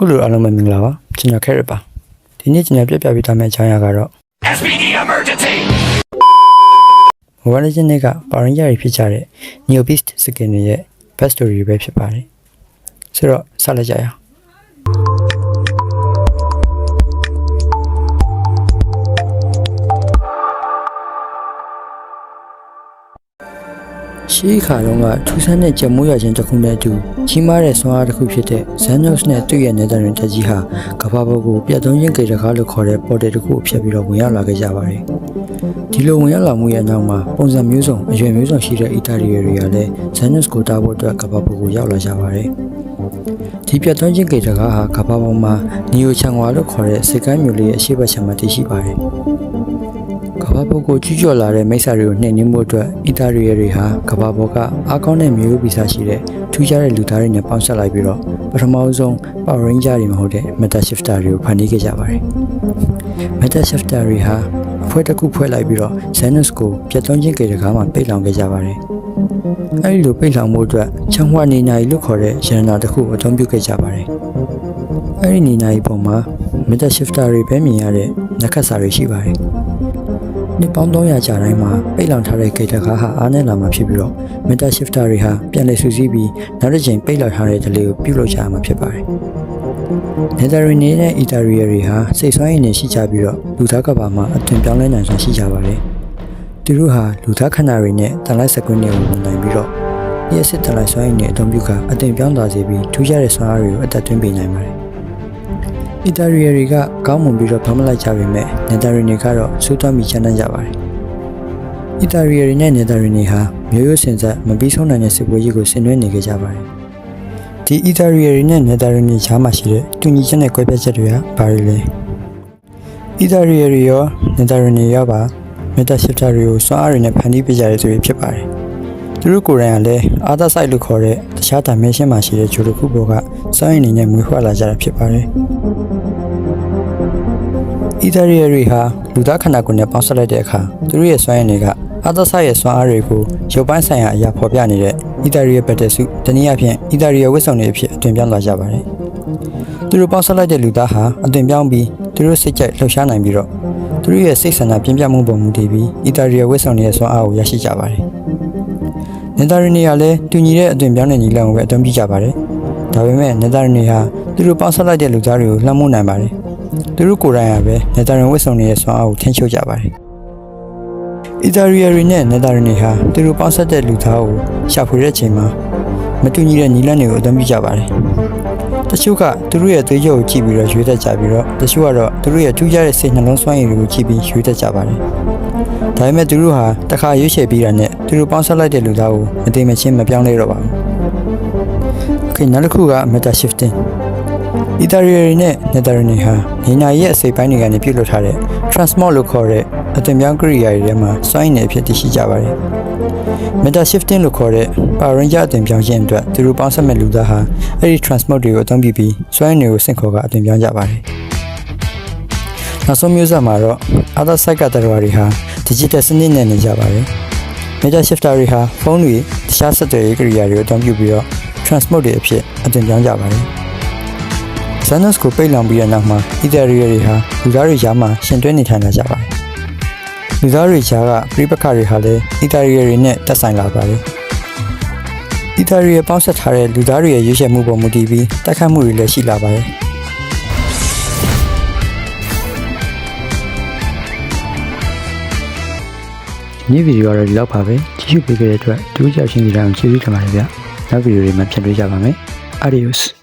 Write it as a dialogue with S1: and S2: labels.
S1: ကုလိုအားလုံးပဲမင်္ဂလာပါကျွန်တော်ခဲရပါဒီနေ့ကျွန်တော်ပြပြပေးထားမယ့်အကြောင်းအရာကတော့
S2: SPD emergency!
S1: Mobile Legends တွေကပါရင်ရရဖြစ်ကြတဲ့ Neo Beast skin တွေရဲ့ best story ပဲဖြစ်ပါတယ်ဆိုတော့ဆက်လက်ကြရအောင် ရှိခါတော့ကထူးဆန်းတဲ့ကြက်မိုးရခြင်းတစ်ခုနဲ့အတူကြီးမားတဲ့ဆွမ်းအားတစ်ခုဖြစ်တဲ့ Xenos နဲ့တွေ့ရနေတဲ့တွင်တက်ကြီးဟာကမ္ဘာပေါ်ကိုပြတ်သုံးခြင်းကြေတကားလို့ခေါ်တဲ့ portal တစ်ခုကိုဖျက်ပြီးတော့ဝင်ရောက်လာခဲ့ကြပါတယ်။ဒီလိုဝင်ရောက်လာမှုရဲ့အနောက်မှာပုံစံမျိုးစုံအရွယ်မျိုးစုံရှိတဲ့အီတာလီတွေကလည်း Xenos ကိုတားဖို့အတွက်ကမ္ဘာပေါ်ကိုရောက်လာကြပါတယ်။ဒီပြတ်သုံးခြင်းကြေတကားဟာကမ္ဘာပေါ်မှာနီယိုချန်ဝါလို့ခေါ်တဲ့စစ်ကိုင်းမျိုးလေးရဲ့အရှိတ်ဘက်ခြမ်းမှာတည်ရှိပါတယ်။ ကမ္ဘာပေါ်ကိုကျူးကျော်လာတဲ့မိစ္ဆာတွေကိုနှိမ်နင်းမှုအတွက်အီတာရီယတွေဟာကမ္ဘာပေါ်ကအားကောင်းတဲ့မျိုးဗီဇရှိတဲ့ထူးခြားတဲ့လူသားတွေနဲ့ပေါင်းစပ်လိုက်ပြီးတော့ပထမဆုံး Power Ranger တွေမဟုတ်တဲ့ Meta Shifter တွေကိုဖန်တီးခဲ့ကြပါတယ်။ Meta Shifter တွေဟာအဖွဲ့တစ်ခုဖွဲ့လိုက်ပြီးတော့ Xenos ကိုပြတ်သွန်းခြင်းကြေတကားမှာပိတ်လောင်ခဲ့ကြပါတယ်။အဲဒီလိုပိတ်လောင်မှုအတွက်ချောင်းဝနေနိုင်လို့ခေါ်တဲ့ရန်နာတစ်ခုကိုအသုံးပြုခဲ့ကြပါတယ်။အဲဒီနေနိုင်ပုံမှာ Meta Shifter တွေပဲမြင်ရတဲ့နက္ခတ်စာတွေရှိပါတယ်။ နှစ်ပေါင်း300ကြာတိုင်းမှာပိတ်လောင်ထားတဲ့ဂိတ်တကားဟာအားနည်းလာမှာဖြစ်ပြီးတော့ Meta Shifter တွေဟာပြန်လည်ဆူဆီးပြီးနောက်တစ်ချိန်ပိတ်လောင်ထားတဲ့ဒလေးကိုပြုတ်လောက်ကြရမှာဖြစ်ပါတယ်။ Netherine နဲ့ Ethereum တွေဟာစိတ်ဆွမ်းရည်နဲ့ရှိကြပြီးတော့လူသားကဘာမှာအသွင်ပြောင်းလဲနိုင်စွမ်းရှိကြပါတယ်။သူတို့ဟာလူသားခန္ဓာတွေနဲ့တန်လိုက်စကွင်းတွေကိုဝင်နိုင်ပြီးတော့လျှက်စစ်တန်လိုက်ဆွမ်းရည်နဲ့အသုံးပြုကအသွင်ပြောင်းသွားစေပြီးထူးခြားတဲ့ဆွမ်းအားတွေကိုအသက်သွင်းပေးနိုင်ပါတယ်။ အီတာရီတွေကကောင်းမွန်ပြီးတော့ဖမ်းမလိုက်ကြပေမဲ့နယ်သာရီတွေကတော့စူးသွမ်းပြီးချမ်းတမ်းကြပါတယ်။အီတာရီတွေနဲ့နယ်သာရီတွေဟာမျိုးရိုးစင်ဆက်မပြီးဆုံးနိုင်တဲ့စစ်ပွဲကြီးကိုဆင်နွှဲနေကြကြပါတယ်။ဒီအီတာရီတွေနဲ့နယ်သာရီတွေချားမှာရှိတဲ့တူညီချက်နဲ့ကွဲပြားချက်တွေကဘာတွေလဲ။အီတာရီတွေရောနယ်သာရီတွေရောပါမက်တာရှစ်တာတွေကိုစွမ်းအားတွေနဲ့ဖန်တီးပေးကြရတဲ့သူတွေဖြစ်ပါတယ်။သူတို့ကိုယ်တိုင်ကလည်းအာသာဆိုင်လို့ခေါ်တဲ့တခြားဒါမဲရှင်းမှာရှိတဲ့ဂျိုတစ်ခုပေါ်ကစွမ်းရည်နေနဲ့မွေးဖွားလာကြတာဖြစ်ပါတယ်။ အီတာရီတွေဟာလူသားခန္ဓာကိုယ်နဲ့ပေါင်းစပ်လိုက်တဲ့အခါသူတို့ရဲ့စွမ်းရည်တွေကအာသာဆိုင်ရဲ့စွမ်းအားတွေကိုရုပ်ပိုင်းဆိုင်ရာအရာဖော်ပြနေတဲ့အီတာရီဘက်တက်စုတနည်းအားဖြင့်အီတာရီဝစ်ဆောင်တွေအဖြစ်အသွင်ပြောင်းလာကြပါတယ်။သူတို့ပေါင်းစပ်လိုက်တဲ့လူသားဟာအသွင်ပြောင်းပြီးသူတို့စိတ်ကြိုက်လှုပ်ရှားနိုင်ပြီးတော့သူတို့ရဲ့စိတ်ဆန္ဒပြင်းပြမှုပုံမူတည်ပြီးအီတာရီဝစ်ဆောင်တွေရဲ့စွမ်းအားကိုရရှိကြပါတယ်။နေသာရီနေကလည်းတူညီတဲ့အသွင်ပြောင်းတဲ့ညီလန်ကိုပဲအသုံးပြုကြပါတယ်။ဒါပေမဲ့နေသာရီနေဟာသူတို့ပေါင်းစပ်လိုက်တဲ့လူသားတွေကိုလှမ်းမိုးနိုင်ပါတယ်။ သူတို့ကိုယ်တိုင်ကပဲနေသာရီဝစ်ဆောင်တွေရဲ့စွမ်းအားကိုထိန်းချုပ်ကြပါတယ်။အီတာရီရီနဲ့နေသာရီနေဟာသူတို့ပေါင်းစပ်တဲ့လူသားကိုရှာဖွေတဲ့အချိန်မှာမတူညီတဲ့ညီလန်တွေကိုအသုံးပြုကြပါတယ်။တချို့ကသူတို့ရဲ့သွေးကြောကိုကြည့်ပြီးတော့ရွေးတတ်ကြပြီးတော့တချို့ကတော့သူတို့ရဲ့ထူးခြားတဲ့စိတ်နှလုံးစွမ်းရည်တွေကိုကြည့်ပြီးရွေးတတ်ကြပါတယ်။ဒါပေမဲ့သူတို့ဟာတစ်ခါရွေးချယ်ပြီးတာနဲ့သူတို့ပေါင်းစပ်လိုက်တဲ့လူသားကိုမတိမ်မချင်းမပြောင်းလဲတော့ပါဘူး။ Okay နောက်တစ်ခုက meta shifting ။ Ethereum နဲ့ Netherine ဟာနေနာရဲ့အစိပ်ပိုင်းတွေကနေပြုတ်လွတ်ထားတဲ့ transmog လို့ခေါ်တဲ့အသွင်ပြောင်းကိရိယာတွေထဲမှာစွမ်းရည်နယ်အဖြစ်တည်ရှိကြပါတယ်။ meta shifting လို့ခေါ်တဲ့ Power Ranger အသွင်ပြောင်းခြင်းအတွက်သူတို့ပေါင်းစပ်မဲ့လူသားဟာအဲ့ဒီ transmog တွေကိုအသုံးပြုပြီးစွမ်းရည်နယ်ကိုဆင့်ခေါ်ကအသွင်ပြောင်းကြပါတယ်။နောက်ဆုံးမျိုးဆက်မှာတော့ other side ကတရဝါတွေဟာ digital စနစ်နဲ့နေကြပါတယ်။ Meta shifter တွေဟာဖုန်းတွေတခြားဆက်သွယ်ရေးကိရိယာတွေကိုအသုံးပြုပြီးတော့ transmog တွေအဖြစ်အသွင်ပြောင်းကြပါတယ်။ Xenos ကိုပိတ်လောင်ပြီးတဲ့နောက်မှာ Ethereum တွေဟာလူသားတွေကြားမှာရှင်တွဲနေထိုင်လာကြပါတယ်။လူသားတွေကြားကပြိပခါတွေဟာလည်း Ethereum တွေနဲ့တက်ဆိုင်လာပါတယ်။ Ethereum ပေါင်းဆက်ထားတဲ့လူသားတွေရဲ့ရွေးချယ်မှုပေါ်မူတည်ပြီးတိုက်ခတ်မှုတွေလည်းရှိလာပါတယ်။ဒီဗီဒီယိုကတော့ဒီလောက်ပါပဲကြည့်ရှုပေးခဲ့တဲ့အတွက်တူးကြောက်ရှင်ကြီးတိုင်းကိုကျေးဇူးတင်ပါတယ်ဗျနောက်ဗီဒီယိုတွေမှာပြန်တွေ့ကြပါမယ် Adios